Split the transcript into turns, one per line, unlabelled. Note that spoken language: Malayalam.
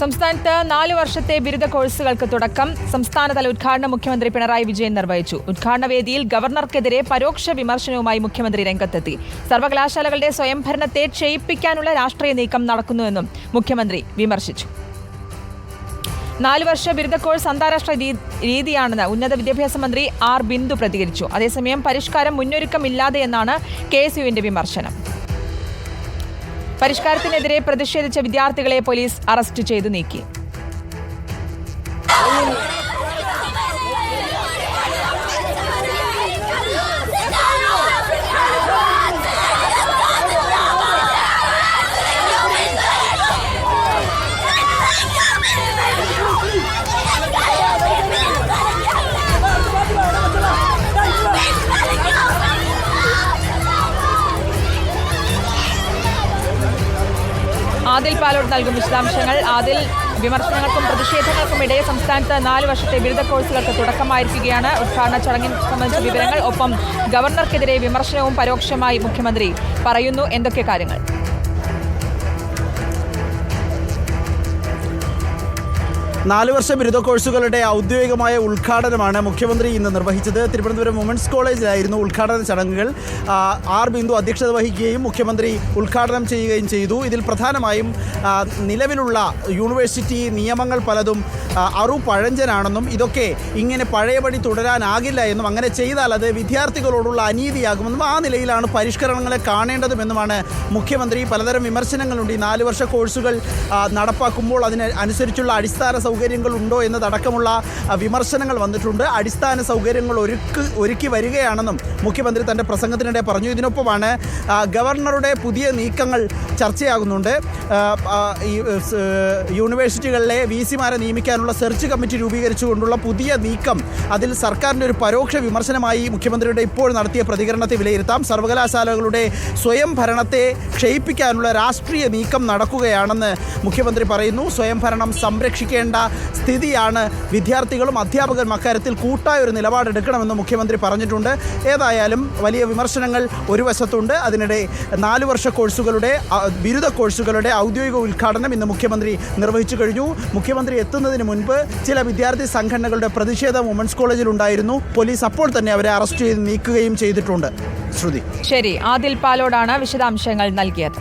സംസ്ഥാനത്ത് നാല് വർഷത്തെ ബിരുദ കോഴ്സുകൾക്ക് തുടക്കം. സംസ്ഥാനതല ഉദ്ഘാടനം മുഖ്യമന്ത്രി പിണറായി വിജയൻ നിർവഹിച്ചു. ഉദ്ഘാടന വേദിയിൽ ഗവർണർക്കെതിരെ പരോക്ഷ വിമർശനവുമായി മുഖ്യമന്ത്രി രംഗത്തെത്തി. സർവകലാശാലകളുടെ സ്വയംഭരണത്തെ ക്ഷയിപ്പിക്കാനുള്ള രാഷ്ട്രീയ നീക്കം നടക്കുന്നുവെന്നും മുഖ്യമന്ത്രി വിമർശിച്ചു. നാല് വർഷ ബിരുദ കോഴ്സ് അന്താരാഷ്ട്ര രീതിയാണെന്ന് ഉന്നത വിദ്യാഭ്യാസ മന്ത്രി ആർ ബിന്ദു പ്രതികരിച്ചു. അതേസമയം പരിഷ്കാരം മുന്നൊരുക്കമില്ലാതെ എന്നാണ് കെ എസ് യുവിന്റെ വിമർശനം. പരിഷ്കാരത്തിനെതിരെ പ്രതിഷേധിച്ച വിദ്യാർത്ഥികളെ പോലീസ് അറസ്റ്റ് ചെയ്തു നീക്കി. ആദിൽ പാലോട് നൽകും വിശദാംശങ്ങൾ. ആദിൽ വിമർശനങ്ങൾക്കും പ്രതിഷേധങ്ങൾക്കും ഇടയെ സംസ്ഥാനത്ത് നാല് വർഷത്തെ ബിരുദ കോഴ്സുകൾക്ക് തുടക്കമായിരിക്കുകയാണ്. ഉദ്ഘാടന ചടങ്ങിൽ സംബന്ധിച്ച വിവരങ്ങൾ. ഒപ്പം ഗവർണർക്കെതിരെ വിമർശനവും പരോക്ഷമായി മുഖ്യമന്ത്രി പറയുന്നു. എന്തൊക്കെ കാര്യങ്ങൾ?
നാല് വർഷ ബിരുദ കോഴ്സുകളുടെ ഔദ്യോഗികമായ ഉദ്ഘാടനമാണ് മുഖ്യമന്ത്രി ഇന്ന് നിർവഹിച്ചത്. തിരുവനന്തപുരം വുമൻസ് കോളേജിലായിരുന്നു ഉദ്ഘാടന ചടങ്ങുകൾ. ആർ ബിന്ദു അധ്യക്ഷത വഹിക്കുകയും മുഖ്യമന്ത്രി ഉദ്ഘാടനം ചെയ്യുകയും ചെയ്തു. ഇതിൽ പ്രധാനമായും നിലവിലുള്ള യൂണിവേഴ്സിറ്റി നിയമങ്ങൾ പലതും അറു പഴഞ്ചനാണെന്നും ഇതൊക്കെ ഇങ്ങനെ പഴയപടി തുടരാനാകില്ല എന്നും അങ്ങനെ ചെയ്താൽ അത് വിദ്യാർത്ഥികളോടുള്ള അനീതിയാകുമെന്നും ആ നിലയിലാണ് പരിഷ്കരണങ്ങളെ കാണേണ്ടതുമെന്നുമാണ് മുഖ്യമന്ത്രി പലതരം വിമർശനങ്ങളുണ്ട്. ഈ നാല് വർഷ കോഴ്സുകൾ നടപ്പാക്കുമ്പോൾ അതിന് അനുസരിച്ചുള്ള അടിസ്ഥാന സൗകര്യങ്ങൾ ഉണ്ടോ എന്നതടക്കമുള്ള വിമർശനങ്ങൾ വന്നിട്ടുണ്ട്. അടിസ്ഥാന സൗകര്യങ്ങൾ ഒരുക്ക് ഒരുക്കി വരികയാണെന്നും മുഖ്യമന്ത്രി തന്റെ പ്രസംഗത്തിനിടെ പറഞ്ഞു. ഇതിനൊപ്പമാണ് ഗവർണറുടെ പുതിയ നീക്കങ്ങൾ ചർച്ചയാകുന്നുണ്ട്. യൂണിവേഴ്സിറ്റികളിലെ വി സിമാരെ നിയമിക്കാനുള്ള സെർച്ച് കമ്മിറ്റി രൂപീകരിച്ചുകൊണ്ടുള്ള പുതിയ നീക്കം അതിൽ സർക്കാരിന്റെ ഒരു പരോക്ഷ വിമർശനമായി മുഖ്യമന്ത്രിയുടെ ഇപ്പോൾ നടത്തിയ പ്രതികരണത്തെ വിലയിരുത്താം. സർവകലാശാലകളുടെ സ്വയം ഭരണത്തെ ക്ഷയിപ്പിക്കാനുള്ള രാഷ്ട്രീയ നീക്കം നടക്കുകയാണെന്ന് മുഖ്യമന്ത്രി പറയുന്നു. സ്വയംഭരണം സംരക്ഷിക്കേണ്ട സ്ഥിതിയാണ് വിദ്യാർത്ഥികളും അധ്യാപകരും അക്കാര്യത്തിൽ കൂട്ടായ ഒരു നിലപാടെടുക്കണമെന്ന് മുഖ്യമന്ത്രി പറഞ്ഞിട്ടുണ്ട്. ഏതായാലും വലിയ വിമർശനങ്ങൾ ഒരു വശത്തുണ്ട്. അതിനിടെ നാല് വർഷ കോഴ്സുകളുടെ ബിരുദ കോഴ്സുകളുടെ ഔദ്യോഗിക ഉദ്ഘാടനം ഇന്ന് മുഖ്യമന്ത്രി നിർവഹിച്ചു കഴിഞ്ഞു. മുഖ്യമന്ത്രി എത്തുന്നതിന് മുൻപ് ചില വിദ്യാർത്ഥി സംഘടനകളുടെ പ്രതിഷേധം വുമൻസ് കോളേജിൽ ഉണ്ടായിരുന്നു. പോലീസ് അപ്പോൾ തന്നെ അവരെ അറസ്റ്റ് ചെയ്ത് നീക്കുകയും ചെയ്തിട്ടുണ്ട്. ശ്രുതി.
ശരി ആദിൽ പാലോടാണ് വിശദാംശങ്ങൾ നൽകിയത്.